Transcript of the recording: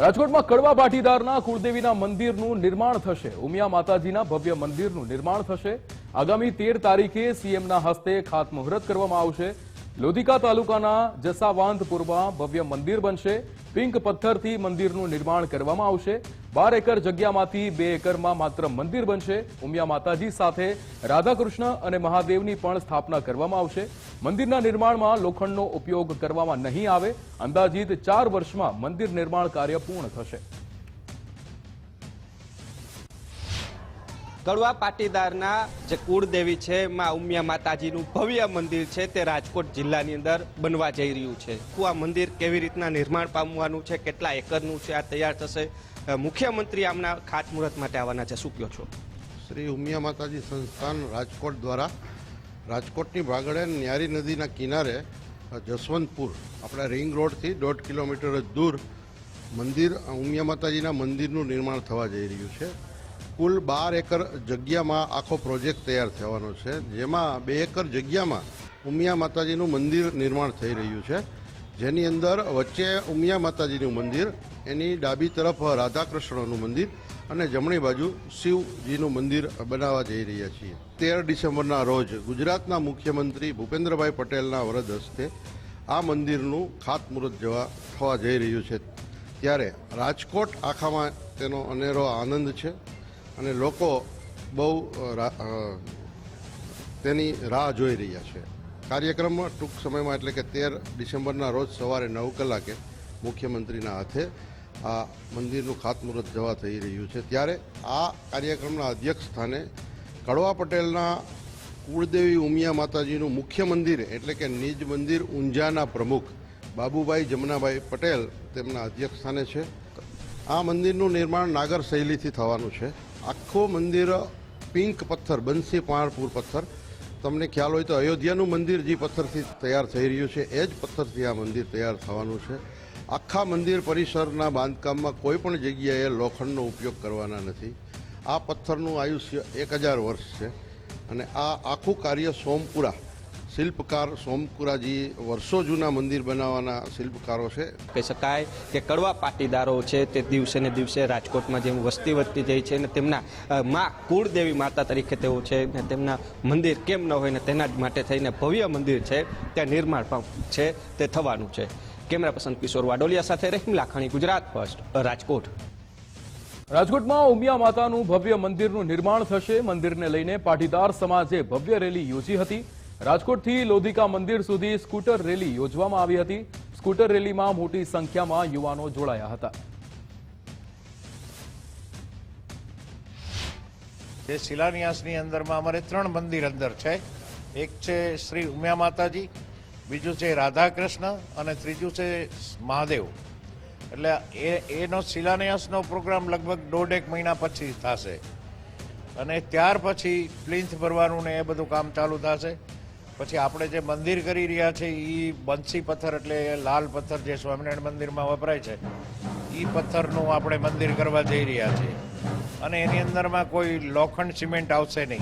રાજકોટમાં કડવા પાટીદારના કુળદેવીના મંદિરનું નિર્માણ થશે. ઉમિયા માતાજીના ભવ્ય મંદિરનું નિર્માણ થશે. આગામી તેર તારીખે સીએમના હસ્તે ખાતમુહૂર્ત કરવામાં આવશે. લોધિકા તાલુકાના જસાવાંધપુરમાં ભવ્ય મંદિર બનશે. પિંક પથ્થરથી મંદિરનું નિર્માણ કરવામાં આવશે. બાર એકર જગ્યામાંથી બે એકરમાં માત્ર મંદિર બનશે. ઉમિયા માતાજી સાથે રાધાકૃષ્ણ અને મહાદેવની પણ સ્થાપના કરવામાં આવશે. મંદિરના નિર્માણમાં લોખંડનો ઉપયોગ કરવામાં નહીં આવે. અંદાજિત ચાર વર્ષમાં મંદિર નિર્માણ કાર્ય પૂર્ણ થશે. કડવા પાટીદારના જે કુળદેવી છે, માં ઉમિયા માતાજીનું ભવ્ય મંદિર છે, તે રાજકોટ જિલ્લાની અંદર બનવા જઈ રહ્યું છે. આ મંદિર કેવી રીતના નિર્માણ પામવાનું છે, કેટલા એકરનું છે, આ તૈયાર થશે? મુખ્યમંત્રી આમના ખાતમુહૂર્ત માટે આવવાના છે. શું કહો છો? શ્રી ઉમિયા માતાજી સંસ્થાન રાજકોટ દ્વારા રાજકોટની ભાગળે ન્યારી નદીના કિનારે જસવંતપુર, આપણા રિંગ રોડથી દોઢ કિલોમીટર જ દૂર મંદિર ઉમિયા માતાજીના મંદિરનું નિર્માણ થવા જઈ રહ્યું છે. કુલ બાર એકર જગ્યામાં આખો પ્રોજેક્ટ તૈયાર થવાનો છે. જેમાં બે એકર જગ્યામાં ઉમિયા માતાજીનું મંદિર નિર્માણ થઈ રહ્યું છે. જેની અંદર વચ્ચે ઉમિયા માતાજીનું મંદિર, એની ડાબી તરફ રાધાકૃષ્ણનું મંદિર અને જમણી બાજુ શિવજીનું મંદિર બનાવવા જઈ રહ્યા છીએ. તેર ડિસેમ્બરના રોજ ગુજરાતના મુખ્યમંત્રી ભૂપેન્દ્રભાઈ પટેલના વરદ હસ્તે આ મંદિરનું ખાતમુહૂર્ત જવા થવા જઈ રહ્યું છે. ત્યારે રાજકોટ આખામાં તેનો અનેરો આનંદ છે. અને લોકો બહુ તેની રાહ જોઈ રહ્યા છે. કાર્યક્રમમાં ટૂંક સમયમાં એટલે કે તેર ડિસેમ્બરના રોજ સવારે નવ કલાકે મુખ્યમંત્રીના હાથે આ મંદિરનું ખાતમુહૂર્ત જવા થઈ રહ્યું છે. ત્યારે આ કાર્યક્રમના અધ્યક્ષ સ્થાને કડવા પટેલના કુળદેવી ઉમિયા માતાજીનું મુખ્ય મંદિર એટલે કે નિજ મંદિર ઊંઝાના પ્રમુખ બાબુભાઈ જમનાભાઈ પટેલ તેમના અધ્યક્ષ સ્થાને છે. આ મંદિરનું નિર્માણ નાગર શૈલીથી થવાનું છે. આખું મંદિર પિંક પથ્થર, બંસી પાણપુર પથ્થર. તમને ખ્યાલ હોય તો અયોધ્યાનું મંદિર જે પથ્થરથી તૈયાર થઈ રહ્યું છે, એ જ પથ્થરથી આ મંદિર તૈયાર થવાનું છે. આખા મંદિર પરિસરના બાંધકામમાં કોઈ પણ જગ્યાએ લોખંડનો ઉપયોગ કરવાના નથી. આ પથ્થરનું આયુષ્ય એક હજાર વર્ષ છે અને આ આખું કાર્ય સોમપુરા શિલ્પકાર સોમપુરાજી વર્ષો જૂના મંદિર બનાવવાના શિલ્પકારો છે. કહી શકાય કે કડવા પાટીદારો છે તે દિવસે ને દિવસે રાજકોટમાં જેમ વસ્તી વધતી જાય છે અને તેમના મા માં કુળદેવી માતા તરીકે તેઓ છે ને તેમના મંદિર કેમ ન હોય ને તેના જ માટે થઈને ભવ્ય મંદિર છે ત્યાં નિર્માણ પણ છે તે થવાનું છે. કેમેરા પર્સન કિશોર વાડોલિયા સાથે રહીમ લાખાણી ગુજરાત ફર્સ્ટ રાજકોટ. રાજકોટમાં ઉમિયા માતાનું ભવ્ય મંદિરનું નિર્માણ થશે. મંદિરને લઈને પાટીદાર સમાજે ભવ્ય રેલી યોજી હતી. રાજકોટથી લોધિકા મંદિર સુધી સ્કૂટર રેલી યોજવામાં આવી હતી. સ્કૂટર રેલીમાં મોટી સંખ્યામાં યુવાનો જોડાયા હતા. જે શિલાન્યાસની અંદરમાં અમારે ત્રણ મંદિર અંદર છે. એક છે શ્રી ઉમિયા માતાજી, બીજું છે રાધાકૃષ્ણ અને ત્રીજું છે મહાદેવ. એટલે એ, એનો શિલાન્યાસનો પ્રોગ્રામ લગભગ દોઢેક મહિના પછી થશે. અને ત્યાર પછી પ્લિન્થ ભરવાનું ને એ બધું કામ ચાલુ થશે. પછી આપણે જે મંદિર કરી રહ્યા છે એ બંસી પથ્થર એટલે લાલ પથ્થર જે સ્વામિનારાયણ મંદિરમાં વપરાય છે એ પથ્થરનું આપણે મંદિર કરવા જઈ રહ્યા છીએ. અને એની અંદરમાં કોઈ લોખંડ સિમેન્ટ આવશે નહીં.